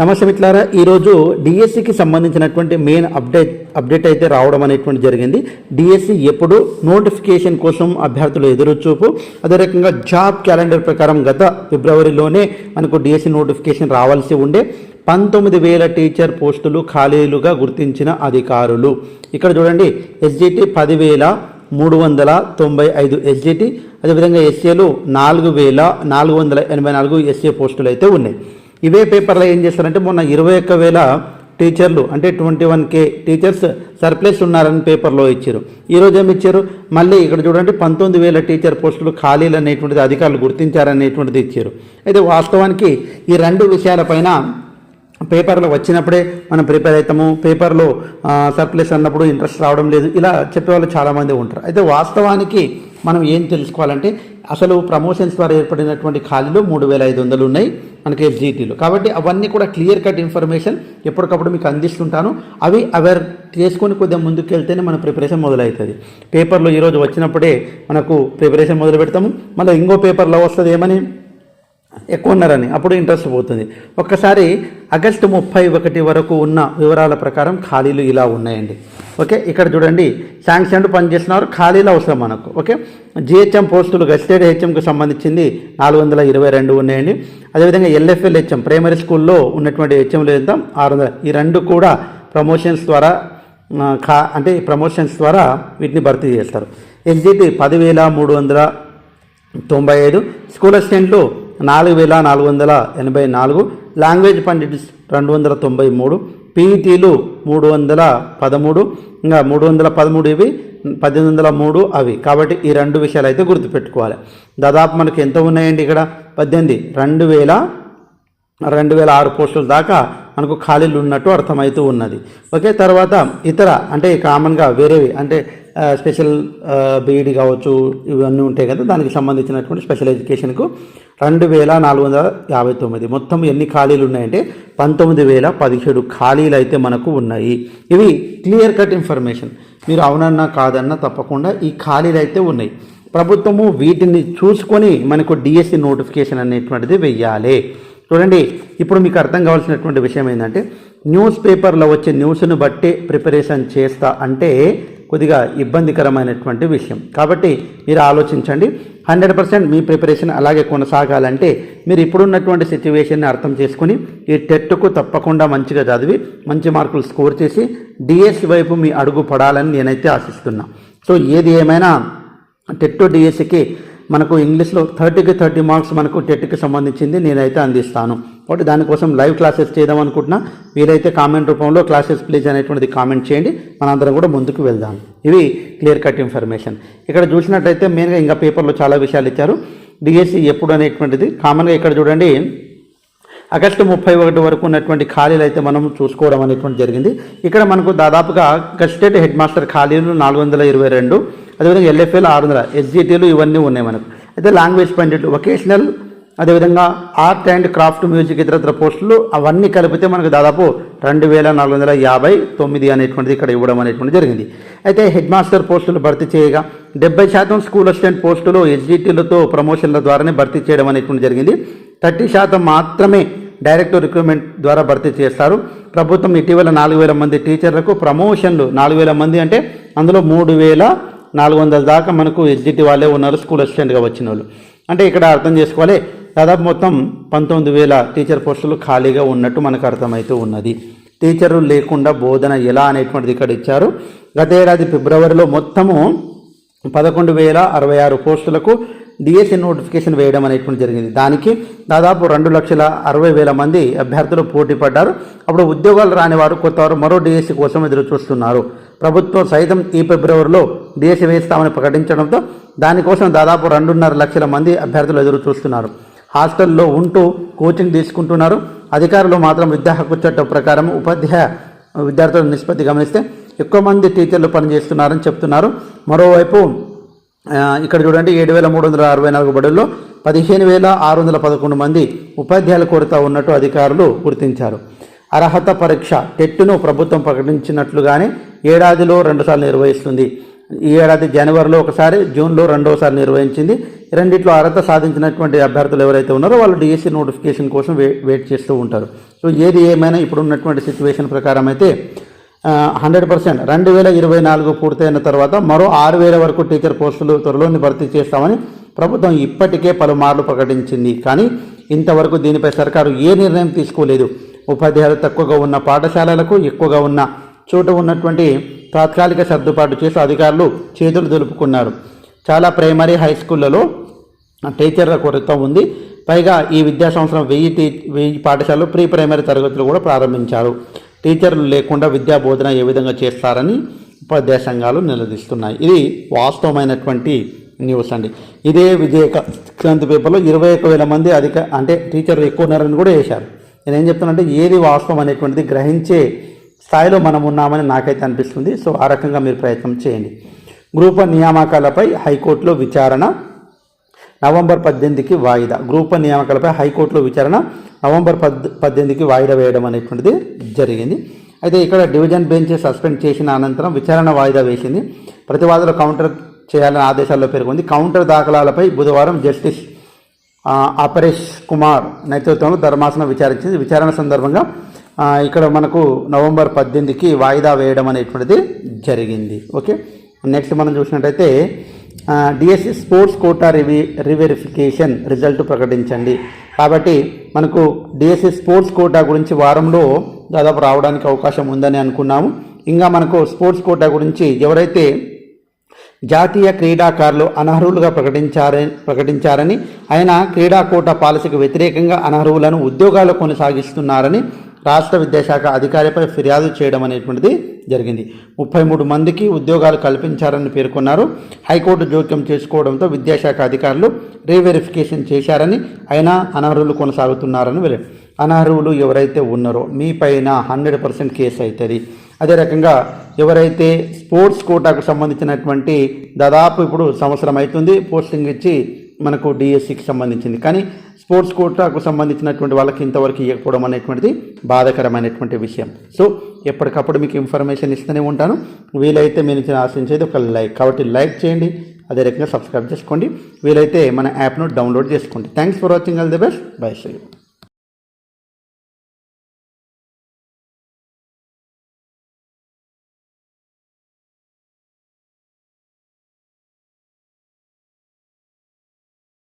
నమస్తే మిత్రులారా ఈరోజు డిఎస్సికి సంబంధించినటువంటి మెయిన్ అప్డేట్ అప్డేట్ అయితే రావడం అనేటువంటి జరిగింది. డిఎస్సి ఎప్పుడు నోటిఫికేషన్ కోసం అభ్యర్థులు ఎదురుచూపు. అదే రకంగా జాబ్ క్యాలెండర్ ప్రకారం గత ఫిబ్రవరిలోనే మనకు డిఎస్సి నోటిఫికేషన్ రావాల్సి ఉండే పంతొమ్మిది వేల టీచర్ పోస్టులు ఖాళీలుగా గుర్తించిన అధికారులు. ఇక్కడ చూడండి ఎస్జిటి పదివేల మూడు వందల తొంభై ఐదు ఎస్జిటి అదేవిధంగా ఎస్ఏలు నాలుగు వేల నాలుగు వందల ఎనభై నాలుగు ఎస్ఏ పోస్టులు అయితే ఉన్నాయి. ఇవే పేపర్లో ఏం చేస్తారంటే మొన్న ఇరవై ఒక్క వేల టీచర్లు అంటే twenty one K teachers surplus ఉన్నారని పేపర్లో ఇచ్చారు. ఈరోజు ఏమి ఇచ్చారు? మళ్ళీ ఇక్కడ చూడండి పంతొమ్మిది వేల టీచర్ పోస్టులు ఖాళీలు అనేటువంటిది అధికారులు గుర్తించారనేటువంటిది ఇచ్చారు. అయితే వాస్తవానికి ఈ రెండు విషయాలపైన పేపర్లో వచ్చినప్పుడే మనం ప్రిపేర్ అవుతాము. పేపర్లో సర్ప్లస్ అన్నప్పుడు ఇంట్రెస్ట్ రావడం లేదు. ఇలా చెప్పేవాళ్ళు చాలామంది ఉంటారు. అయితే వాస్తవానికి మనం ఏం తెలుసుకోవాలంటే అసలు ప్రమోషన్స్ ద్వారా ఏర్పడినటువంటి ఖాళీలు మూడు వేల ఐదు వందలు ఉన్నాయి మనకి ఎఫ్జీటీలు కాబట్టి అవన్నీ కూడా క్లియర్ కట్ ఇన్ఫర్మేషన్ ఎప్పటికప్పుడు మీకు అందిస్తుంటాను. అవి అవేర్ చేసుకొని కొద్దిగా ముందుకు వెళ్తేనే మన ప్రిపరేషన్ మొదలవుతుంది. పేపర్లో ఈరోజు వచ్చినప్పుడే మనకు ప్రిపరేషన్ మొదలు పెడతాము. మళ్ళీ ఇంకో పేపర్లో వస్తుంది ఏమని? ఎక్కువ ఉన్నారని అప్పుడు ఇంట్రెస్ట్ పోతుంది. ఒక్కసారి ఆగస్టు ముప్పై ఒకటి వరకు ఉన్న వివరాల ప్రకారం ఖాళీలు ఇలా ఉన్నాయండి. ఓకే ఇక్కడ చూడండి. శాంక్షన్ పనిచేస్తున్నారు. ఖాళీలు అవసరం మనకు. ఓకే జిహెచ్ఎం పోస్టులు గస్టెడ్ హెచ్ఎంకి సంబంధించింది నాలుగు వందల ఇరవై రెండు ఉన్నాయండి. అదేవిధంగా ఎల్ఎఫ్ఎల్ హెచ్ఎం ప్రైమరీ స్కూల్లో ఉన్నటువంటి హెచ్ఎంలు ఎంత? ఆరు వందల. ఈ రెండు కూడా ప్రమోషన్స్ ద్వారా ఖా అంటే ప్రమోషన్స్ ద్వారా వీటిని భర్తీ చేస్తారు. ఎస్జిటి పదివేల మూడు వందల తొంభై ఐదు. స్కూల్ అసిస్టెంట్లు నాలుగు వేల నాలుగు వందల ఎనభై నాలుగు లాంగ్వేజ్ పండిట్స్ రెండు వందల తొంభై మూడు పీఈటీలు మూడు వందల పదమూడు ఇంకా మూడు వందల పదమూడు ఇవి పద్దెనిమిది వందల మూడు అవి. కాబట్టి ఈ రెండు విషయాలు అయితే గుర్తుపెట్టుకోవాలి. దాదాపు మనకి ఎంత ఉన్నాయండి ఇక్కడ? పద్దెనిమిది. రెండు వేల రెండు వేల ఆరు పోస్టుల దాకా మనకు ఖాళీలు ఉన్నట్టు అర్థమవుతూ ఉన్నది. ఓకే తర్వాత ఇతర అంటే కామన్గా వేరేవి అంటే స్పెషల్ బీఈడి కావచ్చు ఇవన్నీ ఉంటాయి కదా దానికి సంబంధించినటువంటి స్పెషల్ ఎడ్యుకేషన్కు. రెండు వేల నాలుగు వందల యాభై తొమ్మిది. మొత్తం ఎన్ని ఖాళీలు ఉన్నాయంటే పంతొమ్మిది వేల పదిహేడు ఖాళీలు అయితే మనకు ఉన్నాయి. ఇవి క్లియర్ కట్ ఇన్ఫర్మేషన్. మీరు అవునన్నా కాదన్నా తప్పకుండా ఈ ఖాళీలు అయితే ఉన్నాయి. ప్రభుత్వము వీటిని చూసుకొని మనకు డిఎస్సి నోటిఫికేషన్ అనేటువంటిది వెయ్యాలి. చూడండి ఇప్పుడు మీకు అర్థం కావాల్సినటువంటి విషయం ఏంటంటే న్యూస్ పేపర్లో వచ్చే న్యూస్ను బట్టి ప్రిపరేషన్ చేస్తా అంటే కొద్దిగా ఇబ్బందికరమైనటువంటి విషయం. కాబట్టి మీరు ఆలోచించండి. హండ్రెడ్ పర్సెంట్ మీ ప్రిపరేషన్ అలాగే కొనసాగాలంటే మీరు ఇప్పుడున్నటువంటి సిచ్యువేషన్ని అర్థం చేసుకుని ఈ టెట్కు తప్పకుండా మంచిగా చదివి మంచి మార్కులు స్కోర్ చేసి డిఎస్ వైపు మీ అడుగు పడాలని నేనైతే ఆశిస్తున్నా. సో ఏది ఏమైనా టెట్ డిఎస్సికి మనకు ఇంగ్లీష్లో థర్టీకి థర్టీ మార్క్స్ మనకు టెట్కి సంబంధించింది నేనైతే అందిస్తాను. కాబట్టి దానికోసం లైవ్ క్లాసెస్ చేద్దాం అనుకుంటున్నా. వీలైతే కామెంట్ రూపంలో క్లాసెస్ ప్లీజ్ అనేటువంటిది కామెంట్ చేయండి. మనందరం కూడా ముందుకు వెళ్దాం. ఇవి క్లియర్ కట్ ఇన్ఫర్మేషన్. ఇక్కడ చూసినట్లయితే మెయిన్గా ఇంకా పేపర్లో చాలా విషయాలు ఇచ్చారు. డిఎస్సి ఎప్పుడు అనేటువంటిది? కామన్గా ఇక్కడ చూడండి. ఆగస్టు ముప్పై ఒకటి వరకు ఉన్నటువంటి ఖాళీలు అయితే మనం చూసుకోవడం అనేటువంటి జరిగింది. ఇక్కడ మనకు దాదాపుగా గస్టెడ్ హెడ్ మాస్టర్ ఖాళీలు నాలుగు వందల ఇరవై రెండు. అదేవిధంగా ఎల్ఎఫ్ఎల్ ఆరు వందల ఎస్జిటీలు ఇవన్నీ ఉన్నాయి మనకు. అయితే లాంగ్వేజ్ పండిట్ వొకేషనల్ అదేవిధంగా ఆర్ట్ అండ్ క్రాఫ్ట్ మ్యూజిక్ ఇతరత్ర పోస్టులు అవన్నీ కలిపితే మనకు దాదాపు రెండు వేల నాలుగు వందల యాభై తొమ్మిది అనేటువంటిది ఇక్కడ ఇవ్వడం అనేటువంటి జరిగింది. అయితే హెడ్ మాస్టర్ పోస్టులు భర్తీ చేయగా డెబ్బై శాతం స్కూల్ అసిస్టెంట్ పోస్టులు ఎస్జిటీలతో ప్రమోషన్ల ద్వారానే భర్తీ చేయడం అనేటువంటి జరిగింది. థర్టీ శాతం మాత్రమే డైరెక్ట్ రిక్రూట్మెంట్ ద్వారా భర్తీ చేస్తారు. ప్రభుత్వం ఇటీవల నాలుగు వేల మంది టీచర్లకు ప్రమోషన్లు నాలుగు వేల మంది అంటే అందులో మూడు వేల నాలుగు వందల దాకా మనకు ఎస్జిటి వాళ్ళే ఉన్నారు స్కూల్ అసిస్టెంట్గా వచ్చిన వాళ్ళు. అంటే ఇక్కడ అర్థం చేసుకోవాలి దాదాపు మొత్తం పంతొమ్మిది వేల టీచర్ పోస్టులు ఖాళీగా ఉన్నట్టు మనకు అర్థమవుతూ ఉన్నది. టీచర్లు లేకుండా బోధన ఎలా అనేటువంటిది ఇక్కడ ఇచ్చారు. గతేడాది ఫిబ్రవరిలో మొత్తము పదకొండు వేల అరవై ఆరు పోస్టులకు డిఎస్సి నోటిఫికేషన్ వేయడం అనేటువంటి జరిగింది. దానికి దాదాపు రెండు లక్షల అరవై వేల మంది అభ్యర్థులు పోటీ పడ్డారు. అప్పుడు ఉద్యోగాలు రాని వారు కొత్తవారు మరో డిఎస్సి కోసం ఎదురు చూస్తున్నారు. ప్రభుత్వం సైతం ఈ ఫిబ్రవరిలో డిఎస్సి వేస్తామని ప్రకటించడంతో దానికోసం దాదాపు రెండున్నర లక్షల మంది అభ్యర్థులు ఎదురు చూస్తున్నారు. హాస్టల్లో ఉంటూ కోచింగ్ తీసుకుంటున్నారు. అధికారులు మాత్రం విద్యా హక్కు చట్టం ప్రకారం ఉపాధ్యాయ విద్యార్థుల నిష్పత్తి గమనిస్తే ఎక్కువ మంది టీచర్లు పనిచేస్తున్నారని చెప్తున్నారు. మరోవైపు ఇక్కడ చూడండి ఏడు వేల మూడు వందల అరవై నాలుగు బడుల్లో పదిహేను వేల ఆరు వందల పదకొండు మంది ఉపాధ్యాయుల కొరత ఉన్నట్టు అధికారులు గుర్తించారు. అర్హత పరీక్ష టెట్ను ప్రభుత్వం ప్రకటించినట్లుగానే ఏడాదిలో రెండుసార్లు నిర్వహిస్తుంది. ఈ ఏడాది జనవరిలో ఒకసారి జూన్లో రెండోసారి నిర్వహించింది. రెండిట్లో అర్హత సాధించినటువంటి అభ్యర్థులు ఎవరైతే ఉన్నారో వాళ్ళు డిఎస్సి నోటిఫికేషన్ కోసం వే వెయిట్ చేస్తూ ఉంటారు. సో ఏది ఏమైనా ఇప్పుడు ఉన్నటువంటి సిచ్యువేషన్ ప్రకారం అయితే హండ్రెడ్ పర్సెంట్. రెండు వేల ఇరవై నాలుగు పూర్తయిన తర్వాత మరో ఆరు వేల వరకు టీచర్ పోస్టులు త్వరలోని భర్తీ చేస్తామని ప్రభుత్వం ఇప్పటికే పలుమార్లు ప్రకటించింది. కానీ ఇంతవరకు దీనిపై సర్కారు ఏ నిర్ణయం తీసుకోలేదు. ఉపాధ్యాయులు తక్కువగా ఉన్న పాఠశాలలకు ఎక్కువగా ఉన్న చోట ఉన్నటువంటి తాత్కాలిక సర్దుబాటు చేసి అధికారులు చేతులు దులుపుకున్నారు. చాలా ప్రైమరీ హై స్కూళ్ళలో టీచర్ల కొరత ఉంది. పైగా ఈ విద్యా సంవత్సరం వెయ్యి టీ వెయ్యి పాఠశాలలు ప్రీ ప్రైమరీ తరగతులు కూడా ప్రారంభించారు. టీచర్లు లేకుండా విద్యా బోధన ఏ విధంగా చేస్తారని ఉపాధ్యాయ సంఘాలు నిలదీస్తున్నాయి. ఇది వాస్తవమైనటువంటి న్యూస్ అండి. ఇదే విజయకాంత్ పేపర్లో ఇరవై ఒక వేల మంది అధిక అంటే టీచర్లు ఎక్కువ ఉన్నారని కూడా వేశారు నేను ఏం చెప్తానంటే ఏది వాస్తవం అనేటువంటిది గ్రహించే స్థాయిలో మనం ఉన్నామని నాకైతే అనిపిస్తుంది. సో ఆ రకంగా మీరు ప్రయత్నం చేయండి. గ్రూప్ నియామకాలపై హైకోర్టులో విచారణ నవంబర్ పద్దెనిమిదికి వాయిదా. గ్రూప్ వన్ నియామకాలపై హైకోర్టులో విచారణ నవంబర్ పద్ పద్దెనిమిదికి వాయిదా వేయడం అనేటువంటిది జరిగింది. అయితే ఇక్కడ డివిజన్ బెంచ్ సస్పెండ్ చేసిన అనంతరం విచారణ వాయిదా వేసింది. ప్రతివాదులు కౌంటర్ చేయాలని ఆదేశాల్లో పేర్కొంది. కౌంటర్ దాఖలాలపై బుధవారం జస్టిస్ అపరేష్ కుమార్ నేతృత్వంలో ధర్మాసనం విచారించింది. విచారణ సందర్భంగా ఇక్కడ మనకు నవంబర్ పద్దెనిమిదికి వాయిదా వేయడం అనేటువంటిది జరిగింది. ఓకే? నెక్స్ట్ మనం చూసినట్టయితే డిఎస్సి స్పోర్ట్స్ కోటా రివి రివెరిఫికేషన్ రిజల్ట్ ప్రకటించండి. కాబట్టి మనకు డిఎస్సి స్పోర్ట్స్ కోటా గురించి వారంలో దాదాపు రావడానికి అవకాశం ఉందని అనుకున్నాము. ఇంకా మనకు స్పోర్ట్స్ కోటా గురించి ఎవరైతే జాతీయ క్రీడాకారులు అనర్హులుగా ప్రకటించారని ప్రకటించారని ఆయన క్రీడా కోటా పాలసీకి వ్యతిరేకంగా అనర్హులను ఉద్యోగాలు కొనసాగిస్తున్నారని రాష్ట్ర విద్యాశాఖ అధికారిపై ఫిర్యాదు చేయడం అనేటువంటిది జరిగింది. ముప్పై మూడు మందికి ఉద్యోగాలు కల్పించారని పేర్కొన్నారు. హైకోర్టు జోక్యం చేసుకోవడంతో విద్యాశాఖ అధికారులు రీవెరిఫికేషన్ చేశారని అయినా అనర్హులు కొనసాగుతున్నారని వెళ్ళారు అనర్హులు ఎవరైతే ఉన్నారో మీ పైన హండ్రెడ్ పర్సెంట్ కేసు అవుతుంది అదే రకంగా ఎవరైతే స్పోర్ట్స్ కోటాకు సంబంధించినటువంటి దాదాపు ఇప్పుడు సంవత్సరం అవుతుంది పోస్టింగ్ ఇచ్చి మనకు డిఎస్సికి సంబంధించింది. కానీ స్పోర్ట్స్ కోటాకు సంబంధించినటువంటి వాళ్ళకి ఇంతవరకు ఇవ్వకపోవడం అనేటువంటిది బాధాకరమైనటువంటి విషయం. సో ఎప్పటికప్పుడు మీకు ఇన్ఫర్మేషన్ ఇస్తూనే ఉంటాను. వీలైతే మీరు ఇచ్చిన ఆశించేది ఒక లైక్. కాబట్టి లైక్ చేయండి అదే రకంగా సబ్స్క్రైబ్ చేసుకోండి. వీలైతే మన యాప్ను డౌన్లోడ్ చేసుకోండి. Thanks for watching. All the best. Bye see